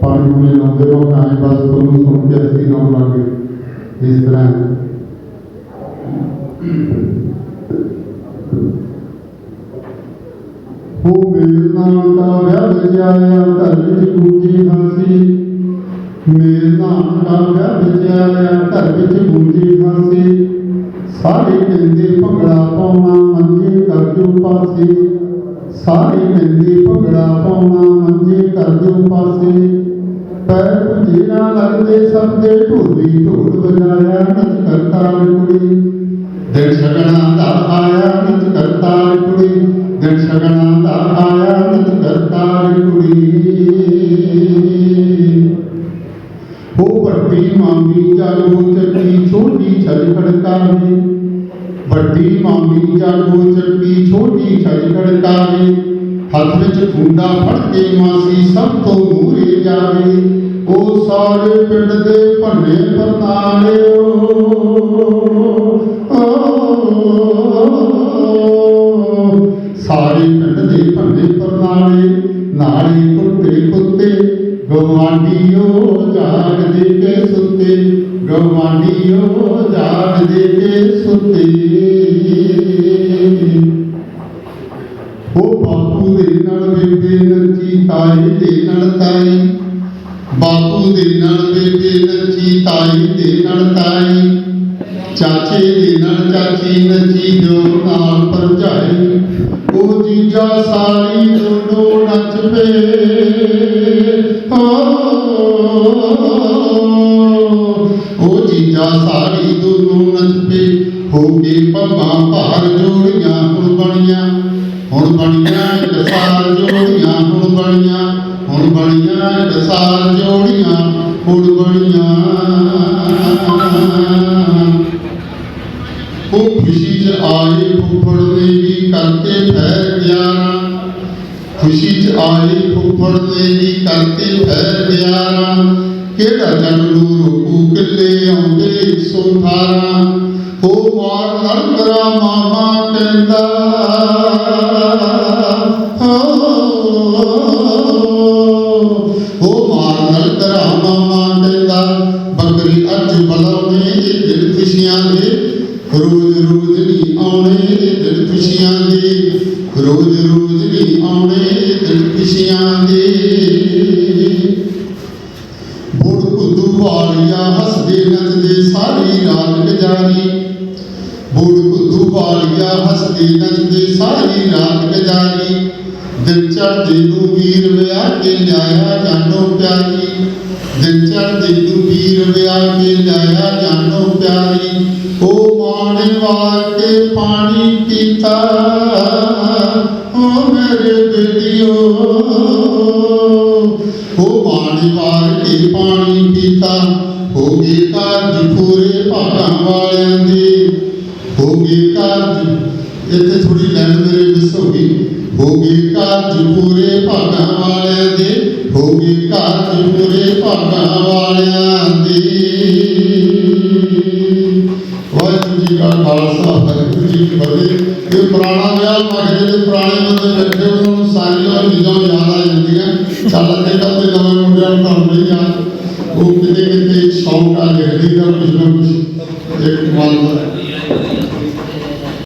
ਪਾਣੀ ਪੂਣੀ ਲਾਉਂਦੇ ਹੋ ਕਾਹੇ ਬਸ ਤੁਹਾਨੂੰ ਸੁਣ ਕੇ ਅਸੀਂ ਗਾਉਣ ਲੱਗੇ ਇਸ ਤਰ੍ਹਾਂ ਹੋ। ਮੇਲ ਨਾਲ ਦਾ ਵਿਆਹ ਵਜਾਇਆ ਘਰ ਵਿੱਚ ਗੂੰਜੀ ਹਾਸੀ ਮੇਲ ਨਾਲ ਦਾ ਵਿਆਹ ਵਜਾਇਆ ਘਰ ਵਿੱਚ ਗੂੰਜੀ ਹਾਸੀ ਸਾਰੇ ਕਹਿੰਦੇ ਭੰਗੜਾ ਪਾਉਣਾ ਮੰਜੇ ਕਰ ਜੋ ਪਾਸੇ। ਸਾਰੇ ਕਹਿੰਦੇ ਭੰਗੜਾ ਪਾਉਣਾ ਮੰਜੇ ਕਰ ਪਾਸੇ। ਪੈਰ ਪੁੰਜੇ ਨਾ ਲੱਗਦੇ ਸਭ ਦੇ ਢੋਲੀ ਢੋਲ ਵਜਾਇਆ ਨੱਚ ਕਰਤਾ ਕੁੜੀ ਦਿਨ ਸ਼ਗਨਾਂ ਦਾ ਆਇਆ ਨੱਚ ਕਰਤਾ ਕੁੜੀ ਦਿਨ ਸ਼ਗਨਾਂ ਦਾ ਆਇਆ ਨੱਚ ਕਰਤਾ ਕੁੜੀ ਹੋ ਵੱਡੀ ਮਾਮੀ ਜਾਗੋ ਚੱਕੀ ਛੋਟੀ ਛਲ ਖੜਕਾਵੇ ਵੱਡੀ ਮਾਮੀ ਜਾਗੋ ਚੱਕੀ ਛੋਟੀ ਛਲ ਖੜਕਾਵੇ। ਹੱਥ ਵਿੱਚ ਖੁੰਡਾ ਫੜ ਕੇ ਮਾਸੀ ਸਭ ਤੋਂ ਮੂਰੇ ਜਾਵੇ, ਉਹ ਸਾਰੇ ਪਿੰਡ ਦੇ ਭੰਨੇ ਪਰਨਾਲੇ ਸਾਰੇ ਪਿੰਡ ਦੇ ਭੰਨੇ ਪਰਨਾਲੇ ਨਾਲੇ ਕੁੱਤੇ ਕੁੱਤੇ ਗਵਾਂਡੀਓ ਜਾਗ ਕੇ ਸੁੱਤੇ ਗਵਾਂਡੀਓ ਤਾਈ ਦੇ ਨਾਲ ਤਾਈ, ਬਾਪੂ ਦੇ ਨਾਲ ਬੇਬੇ ਨੱਚੀ ਤਾਈ ਦੇ ਨਾਲ ਤਾਈ, ਚਾਚੇ ਦੇ ਨਾਲ ਚਾਚੀ ਨੱਚੀ ਜੋ ਨਾਲ ਭਰਜਾਈ, ਉਹ ਜੀਜਾ ਸਾਰੀ ਦੋਨੋਂ ਨੱਚ ਪਏ। ਹੋ, ਉਹ ਜੀਜਾ ਸਾਰੀ ਦੋਨੋਂ ਨੱਚ ਪਏ। ਹੋ ਕੇ ਪੱਬਾਂ ਭਾਰ ਜੋੜੀਆਂ, ਹੁਣ ਬਣੀਆਂ ਹੁਣ ਬਣੀਆਂ ਇੱਕ ਸਾਲ ਜੋੜੀਆਂ ਬਣੀਆਂ, ਹੁਣ ਬਣੀਆਂ ਇੱਕ ਜੋੜੀਆਂ ਹੁਣ ਬਣੀਆਂ। ਉਹ ਖੁਸ਼ੀ ਚ ਆਏ ਫੁੱਫੜ ਨੇ ਵੀ ਕਰਤੇ ਫੈਰ ਗਿਆਰਾਂ ਖੁਸ਼ੀ ਚ ਆਏ ਫੁੱਫੜ ਨੇ ਵੀ ਕਰਤੇ ਫੈਰ ਗਿਆਰਾਂ ਕਿਹੜਾ ਜਨ ਨੂੰ ਕਿੱਲੇ ਆਉਂਦੇ ਸੋਥਾਰਾਂ ਉਹ ਮਾਰ ਲੜਕਰਾ ਮਾਮਾ ਕਹਿੰਦਾ। ਬੱਕਰੀ ਅੱਜ ਬਲਾਉਣੇ ਇਹ ਦਿਨ ਖੁਸ਼ੀਆਂ ਦੇ। ਰੋਜ਼ ਰੋਜ਼ ਨਹੀਂ ਆਉਣੇ, ਇਹ ਦਿਨ ਖੁਸ਼ੀਆਂ ਦੇ। ਰੋਜ਼ ਰੋਜ਼ ਨਹੀਂ ਆਉਣੇ, ਇਹ ਦਿਨ ਖੁਸ਼ੀਆਂ ਦੇ। ਬੁੜ ਕੁੱਦੂ ਵਾਲੀਆ ਹੱਸਦੇ ਨੱਚਦੇ ਸਾਰੀ ਰਾਤ ਗੁਜ਼ਾਰੀ। ਬੁੜ ਕੁੱਦੂ ਵਾਲੀਆ ਹੱਸਦੇ ਨੱਚਦੇ ਸਾਰੀ ਰਾਤ ਗੁਜ਼ਾਰੀ। ਦਿਨ ਚੜ੍ਹਦੇ ਨੂੰ ਵੀਰ ਵਿਆਹ ਕੇ ਲਿਆਇਆ ਜਾਨੋ ਪਿਆਰੀ। ਦਿਨ ਚੜ੍ਹਦੇ ਨੂੰ ਵੀਰ ਕੇ ਲਿਆਇਆ ਜਾਨੋ ਪਿਆਰੀ। ਉਹ ਮਾਣੇ ਵਾਰ ਪਾਣੀ ਪੀਤਾ। ਓ ਮੇਰੇ ਬੇਟਿਓ। ਉਹ ਮਾਣੇ ਵਾਰ ਪਾਣੀ ਪੀਤਾ। ਹੋ ਗਏ ਕਾਰਜ ਪੂਰੇ ਭਾਗਾਂ ਵਾਲਿਆਂ ਦੇ। ਹੋ ਗਏ ਕਾਰਜ, ਇੱਥੇ ਥੋੜੀ ਲੈਣ ਮੇਰੇ ਮਿਸ ਹੋ ਗਈ। ਹੋ ਗਏ ਕਾਰਜ ਪੂਰੇ ਭਾਗਾਂ ਵਾਲਿਆਂ ਦੇ। ਹੋ ਗਏ ਕਾਰਜ ਪੂਰੇ ਭਾਗਾਂ ਵਾਲਿਆਂ ਦੇ। ਵਾਹਿਗੁਰੂ ਜੀ ਕਾ ਖਾਲਸਾ, ਵਾਹਿਗੁਰੂ ਜੀ ਕੀ ਫਤਿਹ। ਇਹ ਪੁਰਾਣਾ ਵਿਆਹ ਮੈਂ ਜਿਹੜੇ ਪੁਰਾਣੇ ਬੰਦੇ ਬੈਠੇ ਉਹਨਾਂ ਨੂੰ ਸਾਰੀਆਂ ਚੀਜ਼ਾਂ ਯਾਦ ਆ ਜਾਂਦੀਆਂ। ਚੱਲ ਤੇ ਕਰਦੇ ਨਵੇਂ ਮੁੰਡਿਆਂ ਨੂੰ ਤਾਂ ਨਹੀਂ ਯਾਦ। ਉਹ ਕਿਤੇ ਕਿਤੇ ਸ਼ੌਂਕ ਆ ਲਿਖਦੀ ਦਾ ਕੁਝ ਨਾ ਕੁਝ ਇੱਕ ਮਨ ਦਾ।